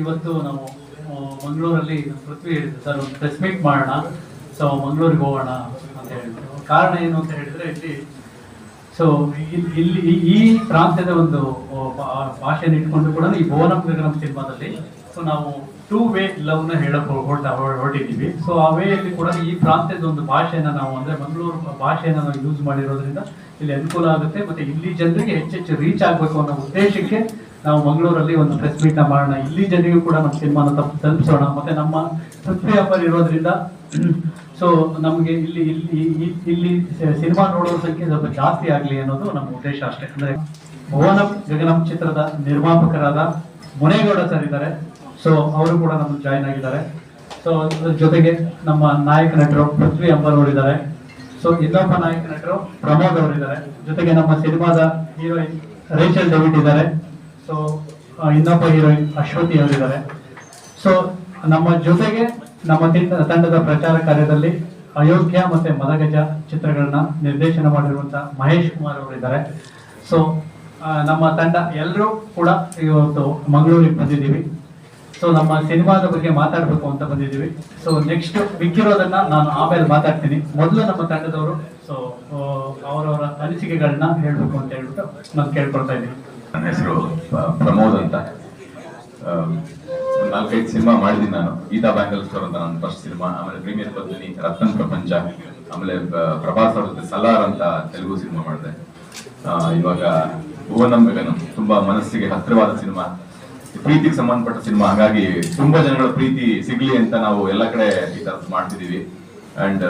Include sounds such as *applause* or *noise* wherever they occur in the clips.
ಇವತ್ತು ನಾವು ಮಂಗಳೂರಲ್ಲಿ ಪೃಥ್ವಿ ಹೇಳಿದ್ರು, ಸರ್, ಒಂದು ಪ್ರೆಸ್ ಮೀಟ್ ಮಾಡೋಣ ಸೊ ಮಂಗಳೂರಿಗೆ ಹೋಗೋಣ ಅಂತ ಹೇಳಿದ್ರು. ಕಾರಣ ಏನು ಅಂತ ಹೇಳಿದ್ರೆ ಇಲ್ಲಿ ಸೊ ಇಲ್ಲಿ ಈ- ಪ್ರಾಂತ್ಯದ ಒಂದು ಭಾಷೆಯನ್ನು ಇಟ್ಕೊಂಡು ಕೂಡ ಈ ಭುವನಂ ಗಗನಂ ಸಿನಿಮಾದಲ್ಲಿ ಸೊ ನಾವು ಟೂ ವೇ ಲವ್ನ ಹೇಳಕ್ ಹೊರಟ ಹೊರಟಿದ್ದೀವಿ. ಸೊ ಆ ವೇಯಲ್ಲಿ ಕೂಡ ಈ ಪ್ರಾಂತ್ಯದ ಒಂದು ಭಾಷೆಯನ್ನು ನಾವು ಅಂದ್ರೆ ಮಂಗಳೂರು ಭಾಷೆಯನ್ನು ನಾವು ಯೂಸ್ ಮಾಡಿರೋದ್ರಿಂದ ಇಲ್ಲಿ ಅನುಕೂಲ ಆಗುತ್ತೆ, ಮತ್ತೆ ಇಲ್ಲಿ ಜನರಿಗೆ ಹೆಚ್ಚೆಚ್ಚು ರೀಚ್ ಆಗಬೇಕು ಅನ್ನೋ ಉದ್ದೇಶಕ್ಕೆ ನಾವು ಮಂಗಳೂರಲ್ಲಿ ಒಂದು ಪ್ರೆಸ್ ಮೀಟ್ನ ಮಾಡೋಣ. ಇಲ್ಲಿ ಜನರಿಗೂ ಕೂಡ ನಮ್ಮ ಸಿನಿಮಾನ ತಪ್ಪು ತಲುಪಿಸೋಣ. ಮತ್ತೆ ನಮ್ಮ ಪೃಥ್ವಿ ಹಬ್ಬ ಇರೋದ್ರಿಂದ *clears throat* ಸೊ ನಮಗೆ ಇಲ್ಲಿ ಇಲ್ಲಿ ಇಲ್ಲಿ ಸಿನಿಮಾ ನೋಡೋರ ಸಂಖ್ಯೆ ಸ್ವಲ್ಪ ಜಾಸ್ತಿ ಆಗಲಿ ಅನ್ನೋದು ನಮ್ಮ ಉದ್ದೇಶ ಅಷ್ಟೇ. ಅಂದ್ರೆ ಭುವನ ಗಗನಂ ಚಿತ್ರದ ನಿರ್ಮಾಪಕರಾದ ಮುನೇಗೌಡ ಸರ್ ಇದ್ದಾರೆ. ಸೊ ಅವರು ಕೂಡ ನಮ್ಮ ಜಾಯ್ನ್ ಆಗಿದ್ದಾರೆ. ಸೊ ಜೊತೆಗೆ ನಮ್ಮ ನಾಯಕ ನಟರು ಪೃಥ್ವಿ ಅಂಬರ್ ಅವರಿದ್ದಾರೆ. ಸೊ ಇನ್ನೊಬ್ಬ ನಾಯಕ ನಟರು ಪ್ರಮೋದ್ ಅವರಿದ್ದಾರೆ. ಜೊತೆಗೆ ನಮ್ಮ ಸಿನಿಮಾದ ಹೀರೋಯಿನ್ ರೇಚಲ್ ಡೇವಿಡ್ ಇದ್ದಾರೆ. ಸೊ ಇನ್ನೊಬ್ಬ ಹೀರೋಯಿನ್ ಅಶ್ವತಿ ಅವರಿದ್ದಾರೆ. ಸೊ ನಮ್ಮ ಜೊತೆಗೆ ನಮ್ಮ ತಂಡದ ಪ್ರಚಾರ ಕಾರ್ಯದಲ್ಲಿ ಅಯೋಗ್ಯ ಮತ್ತೆ ಮದಗಜ ಚಿತ್ರಗಳನ್ನ ನಿರ್ದೇಶನ ಮಾಡಿರುವಂತ ಮಹೇಶ್ ಕುಮಾರ್ ಅವರಿದ್ದಾರೆ. ಸೊ ನಮ್ಮ ತಂಡ ಎಲ್ಲರೂ ಕೂಡ ಇವತ್ತು ಮಂಗಳೂರಿಗೆ ಬಂದಿದ್ದೀವಿ. ಸೊ ನಮ್ಮ ಸಿನಿಮಾದ ಬಗ್ಗೆ ಮಾತಾಡಬೇಕು ಅಂತ ಬಂದಿದ್ದೀವಿ. ಸೊ ನೆಕ್ಸ್ಟ್ ಮಿಕ್ಕಿರೋದನ್ನ ನಾನು ಆಮೇಲೆ ಮಾತಾಡ್ತೀನಿ. ಮೊದಲು ನಮ್ಮ ತಂಡದವರು ಸೊ ಅವರವರ ಅನಿಸಿಕೆಗಳನ್ನ ಹೇಳಬೇಕು ಅಂತ ಹೇಳ್ಬಿಟ್ಟು ನಾನು ಕೇಳ್ಕೊಳ್ತಾ ಇದ್ದೀನಿ. ನನ್ನ ಹೆಸರು ಪ್ರಮೋದ್ ಅಂತ. ನಾಲ್ಕೈದು ಸಿನಿಮಾ ಮಾಡಿದ್ದೀನಿ ನಾನು. ಗೀತಾ ಬ್ಯಾಂಗಲ್ ಸ್ಟೋರ್ ಅಂತ ನನ್ನ ಫಸ್ಟ್ ಸಿನಿಮಾ, ಆಮೇಲೆ ಪ್ರೀಮಿಯರ್ ಪದ್ಮಿನಿ ರತ್ನ ಪ್ರಪಂಚ, ಆಮೇಲೆ ಪ್ರಭಾಸ್ ಅವ್ರ ಜೊತೆ ಸಲಾರ್ ಅಂತ ತೆಲುಗು ಸಿನಿಮಾ ಮಾಡಿದೆ. ಇವಾಗ ಭುವನಂ ತುಂಬಾ ಮನಸ್ಸಿಗೆ ಹತ್ತಿರವಾದ ಸಿನಿಮಾ. ಪ್ರೀತಿಗೆ ಸಂಬಂಧಪಟ್ಟ ಸಿನಿಮಾ, ಹಾಗಾಗಿ ತುಂಬಾ ಜನಗಳ ಪ್ರೀತಿ ಸಿಗ್ಲಿ ಅಂತ ನಾವು ಎಲ್ಲ ಕಡೆ ಈ ತರ ಮಾಡ್ತಿದೀವಿ ಅಂಡ್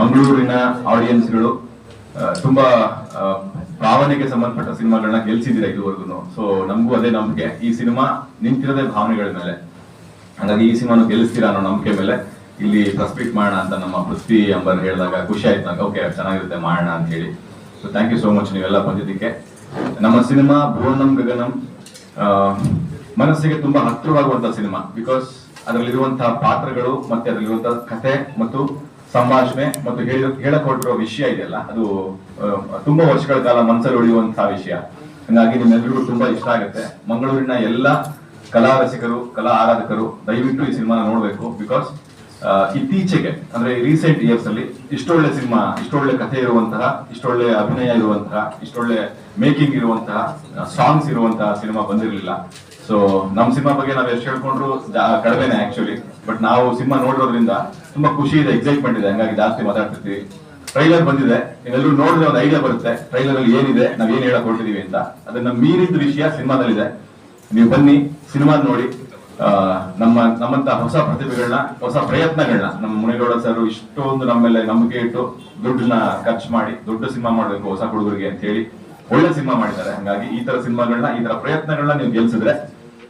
ಮಂಗಳೂರಿನ ಆಡಿಯನ್ಸ್ಗಳು ತುಂಬಾ ಭಾವನೆಗೆ ಸಂಬಂಧಪಟ್ಟ ಸಿನಿಮಾಗಳನ್ನ ಗೆಲ್ಸಿದ್ದೀರಾ ಇದುವರೆಗೂ ಸೊ ನಮಗೂ ಅದೇ ನಂಬಿಕೆ. ಈ ಸಿನಿಮಾ ನಿಂತಿರೋದೇ ಭಾವನೆಗಳ ಮೇಲೆ. ಹಾಗಾಗಿ ಈ ಸಿನಿಮಾನು ಗೆಲ್ಲಿಸ್ತೀರಾ ಅನ್ನೋ ನಂಬಿಕೆ ಮೇಲೆ ಇಲ್ಲಿ ಪ್ರಸ್ಪೀಟ್ ಮಾಡೋಣ ಅಂತ ನಮ್ಮ ಪೃಥ್ವಿ ಅಂಬರ್ ಹೇಳಿದಾಗ ಖುಷಿ ಆಯ್ತು ನಂಗೆ. ಓಕೆ ಚೆನ್ನಾಗಿರುತ್ತೆ, ಮಾಡೋಣ ಅಂತ ಹೇಳಿ. So thank you so much ನೀವೆಲ್ಲ ಬಂದಿದ್ದಕ್ಕೆ. ನಮ್ಮ ಸಿನಿಮಾ ಭುವನಂ ಗಗನಂ ಮನಸ್ಸಿಗೆ ತುಂಬಾ ಹತ್ತಿರವಾಗುವಂತ ಸಿನಿಮಾ. ಬಿಕಾಸ್ ಅದರಲ್ಲಿರುವಂತಹ ಪಾತ್ರಗಳು ಮತ್ತೆ ಅದರಲ್ಲಿರುವಂತಹ ಕಥೆ ಮತ್ತು ಸಂಭಾಷಣೆ ಮತ್ತು ಹೇಳ ಹೇಳಕ್ ವಿಷಯ ಇದೆಯಲ್ಲ, ಅದು ತುಂಬಾ ವರ್ಷಗಳ ಕಾಲ ಮನಸ್ಸಲ್ಲಿ ಉಳಿಯುವಂತಹ ವಿಷಯ. ಹಾಗಾಗಿ ನಿಮ್ಮೆಲ್ಲರಿಗೂ ತುಂಬಾ ಇಷ್ಟ ಆಗುತ್ತೆ. ಮಂಗಳೂರಿನ ಎಲ್ಲ ಕಲಾ ರಸಿಕರು ಕಲಾ ಆರಾಧಕರು, ದಯವಿಟ್ಟು ಈ ಸಿನಿಮಾನ ನೋಡಬೇಕು, ಬಿಕಾಸ್ ಇತ್ತೀಚೆಗೆ, ಅಂದ್ರೆ ರೀಸೆಂಟ್ ಇಯರ್ಸ್ ಅಲ್ಲಿ ಇಷ್ಟೊಳ್ಳೆ ಸಿನಿಮಾ, ಇಷ್ಟೊಳ್ಳೆ ಕಥೆ ಇರುವಂತಹ, ಇಷ್ಟೊಳ್ಳೆ ಅಭಿನಯ ಇರುವಂತಹ, ಇಷ್ಟೊಳ್ಳೆ ಮೇಕಿಂಗ್ ಇರುವಂತಹ ಸಾಂಗ್ಸ್ ಇರುವಂತಹ ಸಿನಿಮಾ ಬಂದಿರಲಿಲ್ಲ. ಸೊ ನಮ್ ಸಿನಿಮಾ ಬಗ್ಗೆ ನಾವ್ ಎಷ್ಟು ಹೇಳ್ಕೊಂಡ್ರು ಕಡಿಮೆನೆ ಆಕ್ಚುಲಿ ಬಟ್ ನಾವು ಸಿನಿಮಾ ನೋಡಿರೋದ್ರಿಂದ ತುಂಬಾ ಖುಷಿ ಇದೆ ಎಕ್ಸೈಟ್ಮೆಂಟ್ ಇದೆ. ಹಂಗಾಗಿ ಜಾಸ್ತಿ ಮಾತಾಡ್ತಿರ್ತೀವಿ ಟ್ರೈಲರ್ ಬಂದಿದೆ. ನೀವೆಲ್ಲರೂ ನೋಡಿದ್ರೆ ಒಂದು ಐಡಿಯಾ ಬರುತ್ತೆ. ಟ್ರೈಲರ್ ಅಲ್ಲಿ ಏನಿದೆ, ನಾವ್ ಏನ್ ಹೇಳಕ್ ಹೊರಟಿದೀವಿ ಅಂತ. ಅದನ್ನ ಮೀರಿದ ವಿಷಯ ಸಿನಿಮಾದಲ್ಲಿದೆ. ನೀವು ಬನ್ನಿ, ಸಿನಿಮಾ ನೋಡಿ. ನಮ್ಮ, ನಮ್ಮಂತ ಹೊಸ ಪ್ರತಿಭೆಗಳನ್ನ ಹೊಸ ಪ್ರಯತ್ನಗಳನ್ನ ನಮ್ಮ ಮುನಿಗೌಡ ಸರ್ ಇಷ್ಟೊಂದು ನಮ್ಮ ಮೇಲೆ ನಂಬಿಕೆ ಇಟ್ಟು ದುಡ್ಡನ್ನ ಖರ್ಚು ಮಾಡಿ, ದೊಡ್ಡ ಸಿನಿಮಾ ಮಾಡ್ಬೇಕು ಹೊಸ ಹುಡುಗರಿಗೆ ಅಂತ ಹೇಳಿ ಒಳ್ಳೆ ಸಿನಿಮಾ ಮಾಡಿದ್ದಾರೆ. ಹಂಗಾಗಿ ಈ ತರ ಸಿನಿಮಾಗಳನ್ನ ಈ ತರ ಪ್ರಯತ್ನಗಳನ್ನ ನೀವು ಗೆಲ್ಸಿದ್ರೆ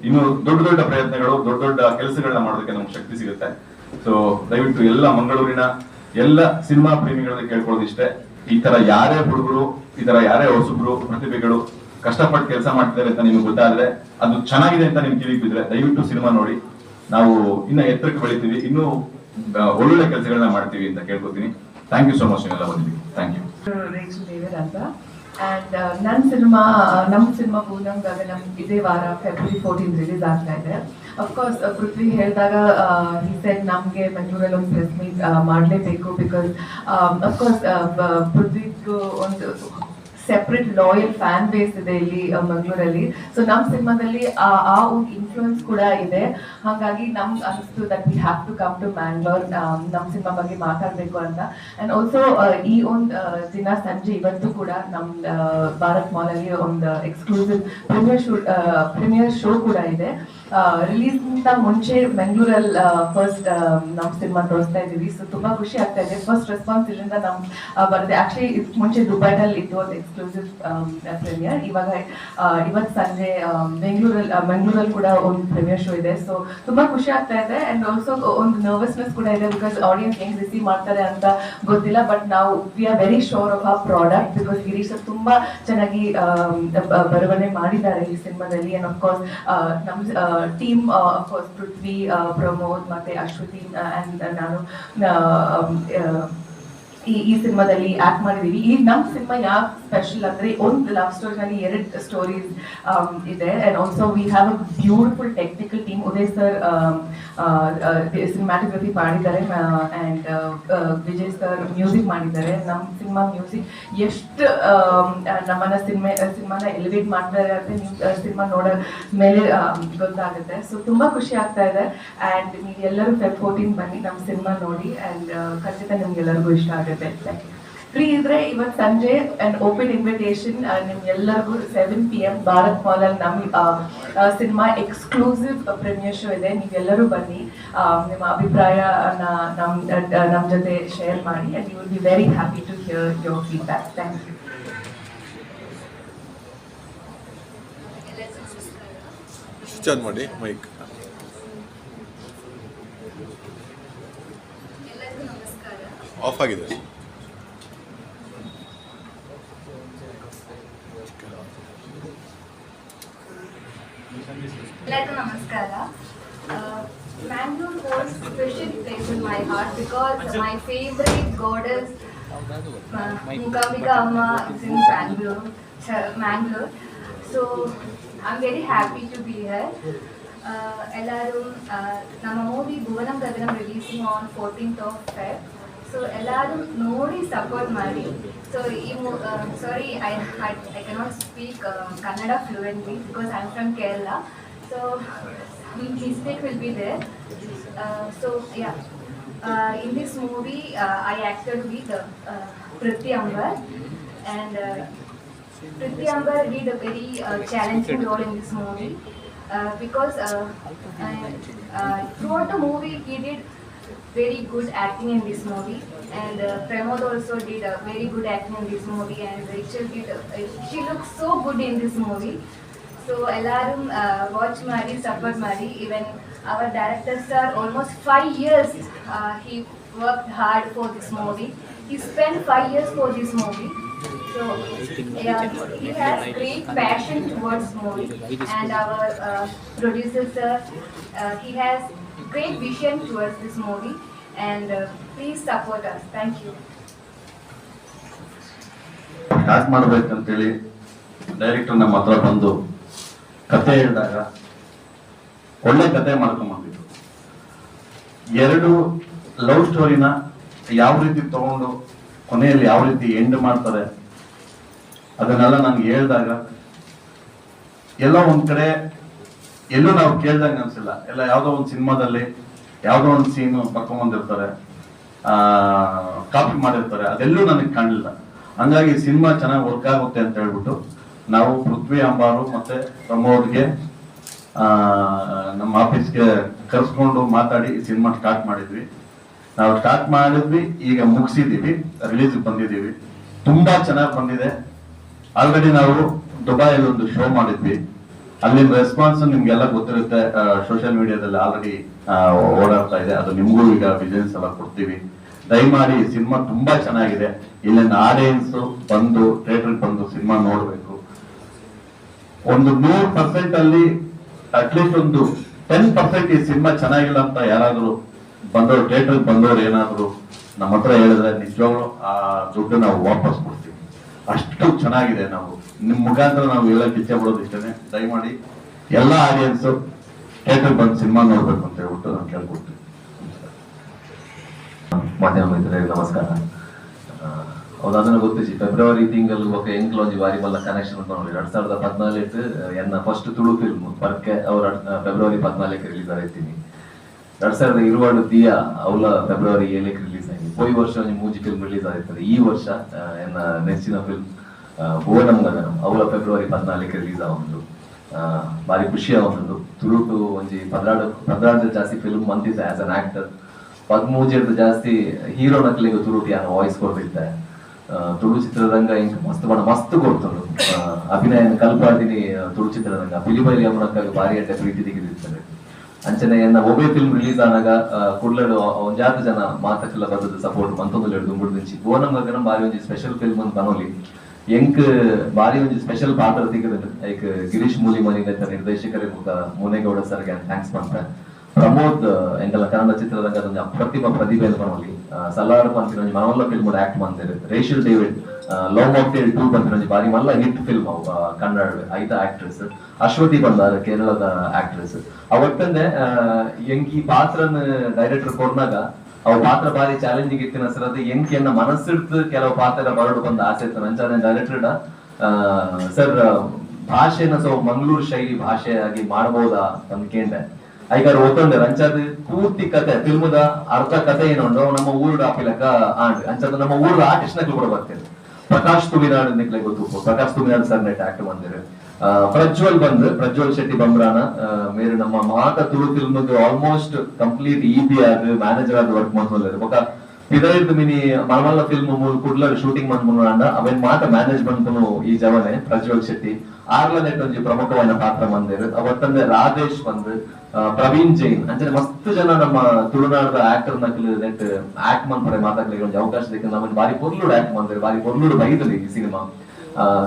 ಇನ್ನು ದೊಡ್ಡ ದೊಡ್ಡ ಪ್ರಯತ್ನಗಳು, ದೊಡ್ಡ ದೊಡ್ಡ ಕೆಲಸಗಳನ್ನ ಮಾಡೋದಕ್ಕೆ ನಮ್ಗೆ ಶಕ್ತಿ ಸಿಗುತ್ತೆ. ಸೊ ದಯವಿಟ್ಟು ಎಲ್ಲ ಮಂಗಳೂರಿನ ಎಲ್ಲ ಸಿನಿಮಾ ಪ್ರೇಮಿಗಳಿಗೆ ಕೇಳ್ಕೊಳ್ಳೋದು ಇಷ್ಟೇ ಈ ತರ ಯಾರೇ ಹುಡುಗರು, ಈ ತರ ಯಾರೇ ಹೊಸಬ್ರು, ಪ್ರತಿಭೆಗಳು ಕಷ್ಟಪಟ್ಟು ಕೆಲಸ ಮಾಡ್ತಿದ್ದಾರೆ ಅಂತ ನಿಮ್ಗೆ ಗೊತ್ತಾದ್ರೆ, ಅದು ಚೆನ್ನಾಗಿದೆ ಅಂತ ನಿಮ್ಗೆ ಕಿವಿ ಬಿದ್ರೆ ದಯವಿಟ್ಟು ಸಿನಿಮಾ ನೋಡಿ. ನಾವು ಇನ್ನ ಎತ್ತರಕ್ಕೆ ಬೆಳಿತೀವಿ. ಇನ್ನೂ ಒಳ್ಳೊಳ್ಳೆ ಕೆಲಸಗಳನ್ನ ಮಾಡ್ತೀವಿ ಅಂತ ಕೇಳ್ಕೊತೀನಿ. ಥ್ಯಾಂಕ್ ಯು ಸೋ ಮಚ್ ನೀವೆಲ್ಲ ಬಂದಿದ್ದೀವಿ ಥ್ಯಾಂಕ್ ಯು ಅಂತ ಅಂಡ್ ನನ್ನ ಸಿನಿಮಾ ನಮ್ಮ ಸಿನಿಮಾ ಪೂನಂ ಗಗನಂ ಇದೇ ವಾರ ಫೆಬ್ರವರಿ ಫೋರ್ಟೀನ್ ರಿಲೀಸ್ ಆಗ್ತಾ ಇದೆ. ಅಫ್ಕೋರ್ಸ್ ಪೃಥ್ವಿ ಹೇಳಿದಾಗ ಈ ಸೆಟ್ ನಮಗೆ ಬೆಂಗಳೂರಲ್ಲಿ ಒಂದು ಪ್ರೆಸ್ ಮೀಟ್ ಮಾಡಲೇಬೇಕು ಬಿಕಾಸ್ ಅಫ್ಕೋರ್ಸ್ ಪೃಥ್ವಿಗೂ ಒಂದು ಸೆಪ್ರೇಟ್ ಲಾಯಲ್ ಫ್ಯಾನ್ ಬೇಸ್ ಇದೆ ಇಲ್ಲಿ ಮಂಗಳೂರಲ್ಲಿ. ಸೊ ನಮ್ಮ ಸಿನಿಮಾದಲ್ಲಿ ಆ ಒಂದು ಇನ್ಫ್ಲೂಯೆನ್ಸ್ ಕೂಡ ಇದೆ. ಹಾಗಾಗಿ ನಮ್ ಅನಿಸ್ತು that we have to come to Mangalore ನಮ್ಮ ಸಿನಿಮಾ ಬಗ್ಗೆ ಮಾತಾಡಬೇಕು ಅಂತ. ಅಂಡ್ ಆಲ್ಸೋ ಈ ಒಂದು ದಿನ ಸಂಜೆ ಇವತ್ತು ಕೂಡ ನಮ್ಮ ಭಾರತ್ ಮಾಲಲ್ಲಿ ಒಂದು exclusive premier show premier show ಕೂಡ ಇದೆ. ರಿಲೀಸ್ ಗಿಂತ ಮುಂಚೆ ಬೆಂಗಳೂರಲ್ಲಿ ಫಸ್ಟ್ ನಮ್ಮ ಸಿನಿಮಾ ತೋರಿಸ್ತಾ ಇದ್ದೀವಿ. ಸೊ ತುಂಬಾ ಖುಷಿ ಆಗ್ತಾ ಇದೆ. ಫಸ್ಟ್ ರೆಸ್ಪಾನ್ಸ್ ಇದರಿಂದ ನಮ್ ಆ, ಬರುತ್ತೆ ಆಕ್ಚುಲಿ ಮುಂಚೆ ದುಬೈನಲ್ಲಿ ಇತ್ತು ಒಂದು ಎಕ್ಸ್ಕ್ಲೂಸಿವ್ ಪ್ರೀಮಿಯರ್ ಇವಾಗ ಆ, ಇವತ್ತು ಸಂಜೆ ಬೆಂಗಳೂರಲ್ಲಿ ಬೆಂಗಳೂರಲ್ಲಿ ಕೂಡ ಒಂದು ಪ್ರೀಮಿಯರ್ ಶೋ ಇದೆ. ಸೊ ತುಂಬಾ ಖುಷಿ ಆಗ್ತಾ ಇದೆ ಅಂಡ್ ಆಲ್ಸೋ ಒಂದು ನರ್ವಸ್ನೆಸ್ ಕೂಡ ಇದೆ ಬಿಕಾಸ್ ಆಡಿಯನ್ಸ್ ಹೆಂಗ್ ರಿಸೀವ್ ಮಾಡ್ತಾರೆ ಅಂತ ಗೊತ್ತಿಲ್ಲ. ಬಟ್ ನಾವು we are very sure of ಆ ಪ್ರಾಡಕ್ಟ್ ಬಿಕಾಸ್ ಗಿರೀಶ್ ತುಂಬಾ ಚೆನ್ನಾಗಿ ಬರವಣೆ ಮಾಡಿದ್ದಾರೆ ಈ ಸಿನಿಮಾದಲ್ಲಿ. ಅಂಡ್ ಅಫ್ಕೋರ್ಸ್ ನಮ್ಮ team of course Prithvi Pramod ಮತ್ತೆ ಅಶ್ವತಿ ಅಂಡ್ ನಾನು ಆ, ಆ, ಈ ಈ ಸಿನಿಮಾದಲ್ಲಿ ಆಕ್ಟ್ ಮಾಡಿದೀವಿ ಈ ನಮ್ಮ ಸಿನಿಮಾ ಯಾಕೆ ಸ್ಪೆಷಲ್ ಅಂದ್ರೆ ಒಂದು ಲವ್ ಸ್ಟೋರಿನಲ್ಲಿ ಎರಡು ಸ್ಟೋರೀಸ್ ಇದೆ. And also we have a beautiful technical team Uday sir cinematography ಮಾಡಿದ್ದಾರೆ ಆ್ಯಂಡ್ ವಿಜಯ್ ಸರ್ ಮ್ಯೂಸಿಕ್ ಮಾಡಿದ್ದಾರೆ. ನಮ್ಮ ಸಿನಿಮಾ ಮ್ಯೂಸಿಕ್ ಎಷ್ಟು ನಮ್ಮನ್ನ ಸಿನಿಮೆ ಸಿನಿಮಾನ ಎಲಿವೇಟ್ ಮಾಡ್ತಾರೆ ಅಂತ ನೀವು ಸಿನಿಮಾ ನೋಡೋ ಮೇಲೆ ಗೊತ್ತಾಗುತ್ತೆ. ಸೊ ತುಂಬಾ ಖುಷಿ ಆಗ್ತಾ ಇದೆ. ಆ್ಯಂಡ್ ನೀವು ಎಲ್ಲರೂ ಫೆಬ್ ಫೋರ್ಟೀನ್ ಬನ್ನಿ ನಮ್ಮ ಸಿನಿಮಾ ನೋಡಿ. ಆ್ಯಂಡ್ ಖಂಡಿತ ನಿಮ್ಗೆಲ್ಲರಿಗೂ ಇಷ್ಟ ಆಗುತ್ತೆ. ಫ್ರೀ ಇದ್ರೆ ಇವತ್ತು ಸಂಜೆ ಅಂಡ್ ಓಪನ್ ಇನ್ವಿಟೇಷನ್ ನಿಮ್ಗೆಲ್ಲರಿಗೂ seven P M Bharat mall ಅಲ್ಲಿ ನಮ್ಮ ಸಿನಿಮಾ ಎಕ್ಸ್ಕ್ಲೂಸಿವ್ ಪ್ರೀಮಿಯರ್ ಶೋ ಇದೆ. ನೀವೆಲ್ಲರೂ ಬನ್ನಿ. ನಿಮ್ಮ ಅಭಿಪ್ರಾಯ ನಮ್ ನಮ್ಮ ಜೊತೆ ಶೇರ್ ಮಾಡಿ and you will be very happy to hear your feedback thank you switch ಮಾಡಿ ಮೈಕ್ ಎಲ್ಲರಿಗೂ ನಮಸ್ಕಾರ. ಆಫ್ ಆಗಿದೆ. Favorite goddess uh, Mukambika Amma is in Bangalore, uh, Mangalore. So I'm very happy to be here. Uh, ಎಲ್ಲರೂ uh, ನಮ್ಮ movie Bhuvanam Gaganam releasing on fourteenth of Feb so ಎಲ್ಲರೂ ನೋಡಿ support ಮಾಡಿ. So ಈ sorry I I cannot speak Kannada fluently because I am from Kerala so mistake will be there so yeah Uh, in this movie, uh, I acted with uh, Ambar, and uh, Ambar did a very uh, challenging role in this movie. Because throughout the movie he did very good acting in this movie. And uh, also did a very good acting in this movie. And Rachel did a, she looks so good in this movie. So ellarum uh, watch mari support mari even even our director sir almost five years he work hard for this movie he spent five years for this movie so yeah, he has great passion towards movie and our uh, producer sir uh, he has great vision towards this movie and uh, please support us thank you start ಮಾಡ್ಬೇಕಂತೇಳಿ director ನಮ್ಮ ಹತ್ರ ಬಂದು ಕತೆ ಹೇಳಿದಾಗ ಒಳ್ಳೆ ಕತೆ ಮಾಡ್ಕೊಂಬಂದಿದ್ರು ಎರಡು love ಸ್ಟೋರಿನ ಯಾವ ರೀತಿ ತಗೊಂಡು ಕೊನೆಯಲ್ಲಿ ಯಾವ ರೀತಿ ಎಂಡ್ ಮಾಡ್ತಾರೆ, ಅದನ್ನೆಲ್ಲ ನನ್ಗೆ ಹೇಳಿದಾಗ ಎಲ್ಲ ಒಂದ್ ಕಡೆ ಎಲ್ಲೂ ನಾವು ಕೇಳ್ದಂಗ ಅನ್ಸಿಲ್ಲ. ಎಲ್ಲ ಯಾವ್ದೋ ಒಂದು ಸಿನಿಮಾದಲ್ಲಿ ಯಾವ್ದೋ ಒಂದು ಸೀನ್ ಪಕ್ಕೊಂಬಂದಿರ್ತಾರೆ ಆ ಕಾಪಿ ಮಾಡಿರ್ತಾರೆ, ಅದೆಲ್ಲೂ ನನಗೆ ಕಾಣಲಿಲ್ಲ. ಹಂಗಾಗಿ ಸಿನಿಮಾ ಚೆನ್ನಾಗಿ ವರ್ಕ್ ಆಗುತ್ತೆ ಅಂತ ಹೇಳ್ಬಿಟ್ಟು ನಾವು ಪೃಥ್ವಿ ಅಂಬಾರು ಮತ್ತೆ ಪ್ರಮೋದ್ಗೆ ನಮ್ಮ ಆಫೀಸ್ಗೆ ಕರ್ಸ್ಕೊಂಡು ಮಾತಾಡಿ ಸಿನಿಮಾ ಸ್ಟಾರ್ಟ್ ಮಾಡಿದ್ವಿ. ನಾವು ಸ್ಟಾರ್ಟ್ ಮಾಡಿದ್ವಿ, ಈಗ ಮುಗಿಸಿದೀವಿ ರಿಲೀಸ್ ಬಂದಿದ್ದೀವಿ. ತುಂಬಾ ಚೆನ್ನಾಗಿ ಬಂದಿದೆ. ಆಲ್ರೆಡಿ ನಾವು ದುಬೈಯಲ್ಲಿ ಒಂದು ಶೋ ಮಾಡಿದ್ವಿ. ಅಲ್ಲಿನ ರೆಸ್ಪಾನ್ಸ್ ನಿಮ್ಗೆಲ್ಲ ಗೊತ್ತಿರುತ್ತೆ ಸೋಷಿಯಲ್ ಮೀಡಿಯಾದಲ್ಲಿ ಆಲ್ರೆಡಿ ಓಡಾಡ್ತಾ ಇದೆ. ಅದು ನಿಮಗೂ ಈಗ ಬಿಸಿನೆಸ್ ಎಲ್ಲ ಕೊಡ್ತೀವಿ. ದಯಮಾಡಿ ಸಿನಿಮಾ ತುಂಬಾ ಚೆನ್ನಾಗಿದೆ. ಇಲ್ಲಿನ ಆಡಿಯನ್ಸ್ ಬಂದು ಥಿಯೇಟರ್ ಬಂದು ಸಿನಿಮಾ ನೋಡಬೇಕು. ಒಂದು ನೂರು ಪರ್ಸೆಂಟ್ ಅಲ್ಲಿ ಅಟ್ಲೀಸ್ಟ್ ಒಂದು ಟೆನ್ ಪರ್ಸೆಂಟ್ ಈ ಸಿನಿಮಾ ಚೆನ್ನಾಗಿಲ್ಲ ಅಂತ ಯಾರಾದರೂ ಬಂದವರು ಥಿಯೇಟರ್ ಬಂದವರು ಏನಾದರೂ ನಮ್ಮ ಹತ್ರ ಹೇಳಿದ್ರೆ ನಿಜವಾಗ್ಲು ಆ ದುಡ್ಡು ನಾವು ವಾಪಸ್ ಕೊಡ್ತೀವಿ. ಅಷ್ಟು ಚೆನ್ನಾಗಿದೆ ನಾವು. ನಿಮ್ಮ ಮುಖಾಂತರ ನಾವು ಹೇಳಕ್ ಇಚ್ಛೆ ಪಡೋದು ಇಷ್ಟೇ ದಯಮಾಡಿ ಎಲ್ಲ ಆಡಿಯನ್ಸ್ ಥಿಯೇಟರ್ ಬಂದು ಸಿನಿಮಾ ನೋಡ್ಬೇಕು ಅಂತ ಹೇಳ್ಬಿಟ್ಟು ನಾನು ಕೇಳ್ಕೊಡ್ತೀನಿ. ಮಾಧ್ಯಮ ಮಿತ್ರರಿಗೆ ನಮಸ್ಕಾರ. ಅವ್ರು ಅದನ್ನು ಗೊತ್ತಿಸಿ ಫೆಬ್ರವರಿ ತಿಂಗಳು ಬಕ ಎಂಕ್ಲ ಒಂಜಿ ಬಾರಿ ಮಲ್ಲ ಕನೆಕ್ಷನ್ ಉಂಟು ಎರಡ್ ಸಾವಿರದ ಪದ್ನಾಲ್ಕು ಎನ್ನ ಫಸ್ಟ್ ತುಳು ಫಿಲ್ಮ್ ಪರ್ಕೆ, ಅವ್ರ ಫೆಬ್ರವರಿ ಪದ್ನಾಲ್ಕು ರಿಲೀಸ್ ಆಯ್ತೀನಿ ಎರಡ್ ಸಾವಿರದ ಇರುವಾಡು ದಿಯಾ, ಅವಳ ಫೆಬ್ರವರಿ ಏಳಕ್ಕೆ ರಿಲೀಸ್ ಆಗಿ. ಹೋಯ್ ವರ್ಷ ಒಂಜಿ ಮೂಜಿ ಫಿಲ್ಮ್ ರಿಲೀಸ್ ಆಯ್ತು ಈ ವರ್ಷ ಎನ್ನ ನೆಚ್ಚಿನ ಫಿಲ್ಮ್ ಬೋನಂ ಗಗನಂ, ಅವಳ ಫೆಬ್ರವರಿ ಪದ್ನಾಲ್ಕು ರಿಲೀಸ್ ಆಗೊಂಡು ಬಾರಿ ಖುಷಿ ಆಗೊಂಡು ತುಳುಟು ಒಂಜಿ ಪದ್ರಾಡು ಪದ್ರಾಡು ಜಾಸ್ತಿ ಫಿಲ್ಮ್ ಮಂತಿದ್ದೆ ಆಸ್ ಅನ್ ಆಕ್ಟರ್ ಪದ್ಮೂಜಿ ಜಾಸ್ತಿ ಹೀರೋ ನಕ್ಲಿಗೆ ತುರುಟಿ ವಾಯ್ಸ್ ಕೊಡ್ತಿದ್ದೆ. ತುಳು ಚಿತ್ರರಂಗ ಇಂಕ ಮಸ್ತ್ ಬಣ್ಣ ಮಸ್ತ್ ಕೊಡ್ತಂಡು ಅಭಿನಯ ಕಲ್ಪಾದಿನಿ ಆ, ತುಳು ಚಿತ್ರರಂಗ ಪಿಲಿಬೈಲಿ ಅಮ್ಮನಕ್ಕಾಗ ಭಾರಿ ಅಡ್ಡ ಪ್ರೀತಿ ತೆಗೆದಿರ್ತಾರೆ ಅಂಚನೆ ಎನ್ನ ಒಬ್ಬೇ ಫಿಲ್ಮ್ ರಿಲೀಸ್ ಆನಾಗ ಕುಡ್ಲಡು ಒಂದ್ ಜಾತ ಜನ ಮಾತಕ್ಕೆಲ್ಲ ಬರ್ತದ ಸಪೋರ್ಟ್ ಮಂತೊಂದು ಎರಡು ದುಂಬುಡ್ದಿಂಚಿ ಗೋನಂ ಗಗನಂ ಬಾರಿ ಒಂಜಿ ಸ್ಪೆಷಲ್ ಫಿಲ್ಮ್ ಅಂತ ಬನೋಲಿ ಎಂಕ್ ಬಾರಿ ಒಂಜಿ ಸ್ಪೆಷಲ್ ಪಾತ್ರ ತೆಗೆದ ಲೈಕ್ ಗಿರೀಶ್ ಮೂಲಿ ಮನಿಗತ್ತ ನಿರ್ದೇಶಕರೇ ಮುಖ ಮುನೇಗೌಡ ಸರ್ಗೆ ಥ್ಯಾಂಕ್ಸ್ ಮಾಡ್ತಾರೆ ಪ್ರಮೋದ್ ಎಂಕಲ ಕನ್ನಡ ಚಿತ್ರರಂಗದ ಅಪ್ರತಿಮ ಪ್ರತಿಭೆ ಬರೋಲಿ ಪಂಪಿನ ಒಂದು ಮನವಲ್ಲ ಫಿಲ್ಮ್ ಆಕ್ಟ್ ಮಾಡ್ತಾರೆ Rachel David love mocktail two ಬಂದ್ರೆ ಬಾರಿ ಮಲ್ಲ ಹಿಟ್ ಫಿಲ್ಮ್ ಅವು ಕನ್ನಡ ಐದ ಆಕ್ಟ್ರೆಸ್ ಅಶ್ವತಿ ಬಂದಾರ, ಕೇರಳದ ಆಕ್ಟ್ರೆಸ್ ಅವತ್ತಂದೆ ಎಂಕಿ ಪಾತ್ರನ ಡೈರೆಕ್ಟರ್ ಕೊಡ್ನಾಗ ಅವ ಪಾತ್ರ ಬಾರಿ ಚಾಲೆಂಜಿಂಗ್ ಇತ್ತಿನ ಸರ್ ಅದು ಎಂಕಿಯನ್ನ ಮನಸ್ಸಿಡ್ತು ಕೆಲವು ಪಾತ್ರ ಬರಡು ಬಂದ ಆಸೆ ಇತ್ತು. ನಂಚಾನೆ ಡೈರೆಕ್ಟರ್ ಸರ್ ಭಾಷೆನ ಸೊ ಮಂಗಳೂರು ಶೈಲಿ ಭಾಷೆಯಾಗಿ ಮಾಡಬಹುದಾ ಅಂದ್ಕೊಂಡೆ ಐಗಾರ ಓದ್ಕೊಂಡೆ ಅಂಚಾದ್ ಪೂರ್ತಿ ಕತೆ, ಫಿಲ್ಮದ ಅರ್ಧ ಕತೆ ಏನುಂಡು ನಮ್ಮ ಊರುಡ ಆಪಿಲಕ ಆಂಡ್ ಅಂಚಾದ ನಮ್ಮ ಊರು ಆರ್ಟಿಸ್ಟ್ ಕೂಡ ಬರ್ತೇನೆ ಪ್ರಕಾಶ್ ತುಮಿನಾಡು ನಿಕ್ಲೆ ಗೊತ್ತು, ಪ್ರಕಾಶ್ ತುಮಿನಾಡು ಸರ್ ನೆಟ್ ಆಕ್ಟ್ ಬಂದಿರು. ಪ್ರಜ್ವಲ್ ಬಂದ್, ಪ್ರಜ್ವಲ್ ಶೆಟ್ಟಿ ಬಂಬ್ರಾನ ಮೇರೆ ನಮ್ಮ ಮಾತ ತುಳು ಫಿಲ್ಮ್ ಆಲ್ಮೋಸ್ಟ್ ಕಂಪ್ಲೀಟ್ ಇಬಿ ಆದ್ ಮ್ಯಾನೇಜರ್ ಆಗಿ ವರ್ಕ್ ಮಾಡ್ತಾರೆ ಬೊಕ ಪಿದೈರ್ದು ಮಿನಿ ಮಲಮಲ್ಲ ಫಿಲ್ಮ್ ಕುಡ್ಲ ಶೂಟಿಂಗ್ ಮಾಡ್ಕೊಂಡು ಅವೇನ್ ಮಾತ ಮ್ಯಾನೇಜ್ ಮಾಡ್ಕೊಂಡು ಈ ಜವನೆ ಪ್ರಜ್ವಲ್ ಶೆಟ್ಟಿ. ನೆಟ್ ಒಂಜಿ ಪ್ರಮುಖವಾದ ಪಾತ್ರ ಬಂದಿರು ಅವತ್ತಂದೆ ರಾಧೇಶ್ ಬಂದ್ ಪ್ರವೀಣ್ ಜೈನ್. ಅಂದ್ರೆ ಮಸ್ತ್ ಜನ ನಮ್ಮ ತುಳುನಾಡದ ಆಕ್ಟರ್ ನಕಲು ನೆಟ್ ಆಕ್ಟ್ ಮಾಡ್ತಾರೆ ಮಾತಾಡ್ಲಿಕ್ಕೆ ಒಂದು ಅವಕಾಶ ಸಿಕ್ಕ ನಮಗೆ ಬಾರಿ ಪೊರ್ಲುಡು ಆಕ್ಟ್ ಮಾಡ್ತಾರೆ ಬಾರಿ ಪೊರ್ಲುಡು ಬೈದಲಿ ಈ ಸಿನಿಮಾ.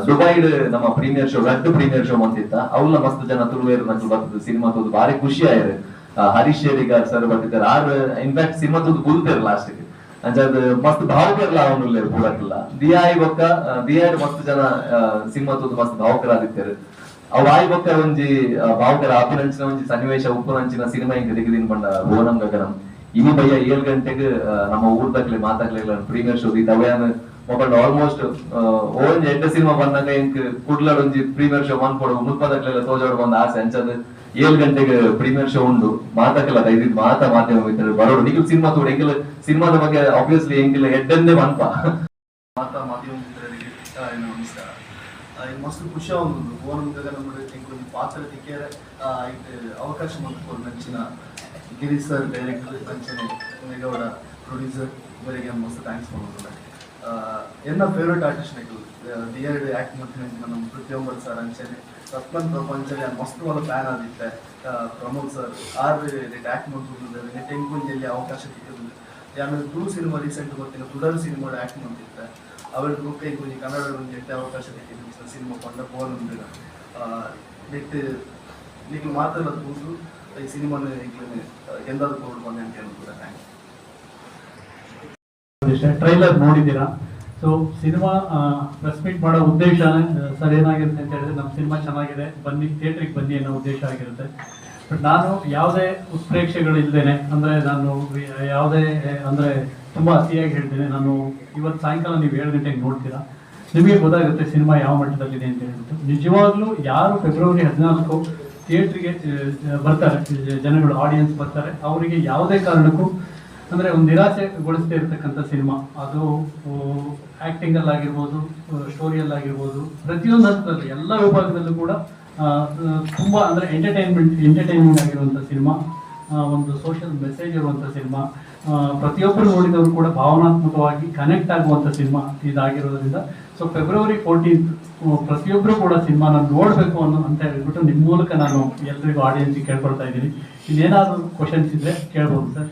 ದುಬೈಡ್ ನಮ್ಮ premier show red premier show ಅಂತಿತ್ತ ಅವ್ಲ ಮಸ್ತ್ ಜನ ತುಳುವೇರು ನಕಲು ಬರ್ತದೆ ಸಿನಿಮಾ ತೋದು ಬಾರಿ ಖುಷಿ ಆಯ್ರು ಆ, ಹರೀಶ್ ಶೇರಿಗಾರ್ ಸರ್ ಬರ್ತಿದ್ದಾರೆ. ಆರ್ ಇನ್ಫ್ಯಾಕ್ಟ್ ಸಿನಿಮಾ ತೋದು ಗುಲ್ತೇರ್ ಲಾಸ್ಟ್ ಅಂಚದ್ ಮಸ್ತ್ ಭಾವುಕರ್ಲ ಅವನು ಪೂರಕ್ಕಿಲ್ಲ. ದಿಯಾಯಿ ಬೊಕ್ಕ ಆ, ದಿಯಾಡ್ ಮಸ್ತ್ ಜನ ಸಿಂಹ ತೋದು ಮಸ್ತ್ ಭಾವುಕರಾದಿತ್ತೇರು ಅವ್ ಆಯ್ ಬೊಕ್ಕ ಒಂಜಿ ಭಾವುಕರ ಆಪಿನಂಚಿನ ಒಂಜಿ ಸನ್ನಿವೇಶ ಉಪ್ಪುನಂಚಿನ ಸಿನಿಮಾ ಹಿಂಗೆ ತೆಗೆದಿನ ಬಂಡ ಭುವನಂ ಗಗನಂ. ಇನಿ ಬಯ್ಯ ಏಳ್ ಗಂಟೆಗೆ ನಮ್ಮ ಊರ್ದಾಗ್ಲಿ ಮಾತಾಗ್ಲಿಲ್ಲ ಪ್ರೀಮಿಯರ್ ಶೋ ಈ ತವಯಾನ ಮೊಬೈಲ್ ಆಲ್ಮೋಸ್ಟ್ ಓಂಜಿ ಎಂಟ ಸಿನಿಮಾ ಬಂದಾಗ ಇಂಕ್ ಕುಡ್ಲಾಡ್ ಒಂಜಿ ಪ್ರೀಮಿಯರ್ ಶೋ ಮನ್ಪೊಡು ಮುಲ್ಪದಾಗ್ಲೆಲ್ಲ ತೋಜಾಡ್ ಬಂದ ಆಸೆ ಅಂಚದ್. ಏಳ್ ಗಂಟೆಗೆ ಪ್ರೀಮಿಯರ್ ಶೋ ಉಂಡು ಮಾತಕ್ಕೆಲ್ಲ ದಯವಿಟ್ಟು ಮಾತ ಮಾಧ್ಯಮ ಮಿತ್ರರು ಬರೋಡು. ನೀವು ಸಿನಿಮಾ ತೋಡು, ಹೆಂಗಿಲ್ಲ, ಸಿನಿಮಾದ ಬಗ್ಗೆ ಆಬ್ವಿಯಸ್ಲಿ ಹೆಂಗಿಲ್ಲ ಹೆಡ್ಡನ್ನೇ ಮನ್ಪ. ಮಾತಾ ಮಾಧ್ಯಮ ಮಿತ್ರರಿಗೆ ನಮಸ್ಕಾರ ಮಸ್ತ್ ಖುಷಿ ಆಗುದು. ಮುಖದ ಪಾತ್ರ ತಿಕ್ಕೇರೆ ಅವಕಾಶ ಮಾಡ್ಕೊಂಡು ನಂಚಿನ ಗಿರೀಶ್ ಸರ್ ಡೈರೆಕ್ಟರ್ ಪಂಚನೆ ಮೇಗೌಡ ಪ್ರೊಡ್ಯೂಸರ್ ಇವರಿಗೆ ಮಸ್ತ್ ಥ್ಯಾಂಕ್ಸ್ ಮಾಡೋದು ಎನ್ನ favourite artist night dear act ಮಾಡ್ತೀನಿ ನಮ್ಮ ಪ್ರತಿಯೊಬ್ಬರು ಸರ್ ಅಂಚನೆ. ರತ್ಮನ್ ಪ್ರಪಂಚದಲ್ಲಿ ಮಸ್ತ್ ಒಳ್ಳೆ ಫ್ಯಾನ್ ಆದಿತ್ತೆ. ಪ್ರಮೋದ್ ಸರ್ ಆರ್ ಆ್ಯಕ್ಟ್ ಮಾಡ್ತಿದ್ದು ನೆಟ್ ಎಂಕೊಂಜಲ್ಲಿ ಅವಕಾಶ ಸಿಕ್ಕಿದ್ರು ಆಮೇಲೆ ತುಳು ಸಿನಿಮಾ ರೀಸೆಂಟ್ ಗೊತ್ತಿಲ್ಲ ತುಡರ್ ಸಿನಿಮಾ ಆ್ಯಕ್ಟ್ ಮಾಡ್ತಿದ್ದೆ. ಅವರ ಗ್ರೂಪ್ ಕೊಂಚ ಕನ್ನಡ ಒಂದು ಅವಕಾಶ ಸರ್ ಸಿನಿಮಾ ಕೊಂಡ ಫೋನ್ ಉಂಟು ನೆಟ್ ನೀವು ಮಾತಾಡೋದು ಕೂತು, ಈ ಸಿನಿಮಾನ ಎಂದಾದ್ರು ಕೊಡ್ಬೋದು ಬಂದೆ ಅಂತ ಹೇಳ್ಬೋದು ಟ್ರೈಲರ್ ನೋಡಿದ್ದೀರಾ? ಸೊ ಸಿನಿಮಾ ಪ್ರೆಸ್ ಮೀಟ್ ಮಾಡೋ ಉದ್ದೇಶ ಸರ್ ಏನಾಗಿರುತ್ತೆ ಅಂತ ಹೇಳಿದ್ರೆ ನಮ್ಮ ಸಿನಿಮಾ ಚೆನ್ನಾಗಿದೆ, ಬನ್ನಿ ಥಿಯೇಟ್ರಿಗೆ ಬನ್ನಿ ಅನ್ನೋ ಉದ್ದೇಶ ಆಗಿರುತ್ತೆ. ಬಟ್ ನಾನು ಯಾವುದೇ ಉತ್ಪ್ರೇಕ್ಷೆಗಳಿಲ್ದೇನೆ ಅಂದರೆ ನಾನು ಯಾವುದೇ ಅಂದರೆ ತುಂಬ ಅತಿಯಾಗಿ ಹೇಳ್ತೇನೆ, ನಾನು ಇವತ್ತು ಸಾಯಂಕಾಲ ನೀವು ಏಳು ಗಂಟೆಗೆ ನೋಡ್ತೀರಾ, ನಿಮಗೆ ಗೊತ್ತಾಗುತ್ತೆ ಸಿನಿಮಾ ಯಾವ ಮಟ್ಟದಲ್ಲಿದೆ ಅಂತ ಹೇಳ್ಬಿಟ್ಟು. ನಿಜವಾಗ್ಲೂ ಯಾರು ಫೆಬ್ರವರಿ ಹದಿನಾಲ್ಕು ಥಿಯೇಟ್ರಿಗೆ ಬರ್ತಾರೆ, ಜನಗಳು ಆಡಿಯನ್ಸ್ ಬರ್ತಾರೆ, ಅವರಿಗೆ ಯಾವುದೇ ಕಾರಣಕ್ಕೂ, ಅಂದರೆ ಒಂದು ನಿರಾಸೆಗೊಳಿಸದೇ ಇರತಕ್ಕಂಥ ಸಿನಿಮಾ ಅದು ಆಕ್ಟಿಂಗ್ ಅಲ್ಲಿ ಆಗಿರ್ಬೋದು ಸ್ಟೋರಿಯಲ್ಲಿ ಆಗಿರ್ಬೋದು ಪ್ರತಿಯೊಂದು ಹಂತದಲ್ಲಿ, ಎಲ್ಲ ವಿಭಾಗದಲ್ಲೂ ಕೂಡ ತುಂಬ ಅಂದರೆ ಎಂಟರ್ಟೈನ್ಮೆಂಟ್ ಎಂಟರ್ಟೈನಿಂಗ್ ಆಗಿರುವಂಥ ಸಿನಿಮಾ ಒಂದು ಸೋಷಿಯಲ್ ಮೆಸೇಜ್ ಇರುವಂಥ ಸಿನಿಮಾ ಪ್ರತಿಯೊಬ್ಬರು ನೋಡಿದವರು ಕೂಡ ಭಾವನಾತ್ಮಕವಾಗಿ ಕನೆಕ್ಟ್ ಆಗುವಂಥ ಸಿನಿಮಾ ಇದಾಗಿರೋದ್ರಿಂದ ಸೊ ಫೆಬ್ರವರಿ ಫೋರ್ಟೀನ್ತ್ ಪ್ರತಿಯೊಬ್ಬರು ಕೂಡ ಸಿನಿಮಾನ ನೋಡಬೇಕು ಅನ್ನೋ ಅಂತ ಹೇಳ್ಬಿಟ್ಟು ನಿಮ್ಮ ಮೂಲಕ ನಾನು ಎಲ್ರಿಗೂ ಆಡಿಯನ್ಸಿಗೆ ಕೇಳ್ಕೊಳ್ತಾ ಇದ್ದೀನಿ. ಇನ್ನೇನಾದರೂ ಕ್ವಶನ್ಸ್ ಇದ್ರೆ ಕೇಳ್ಬೋದು ಸರ್.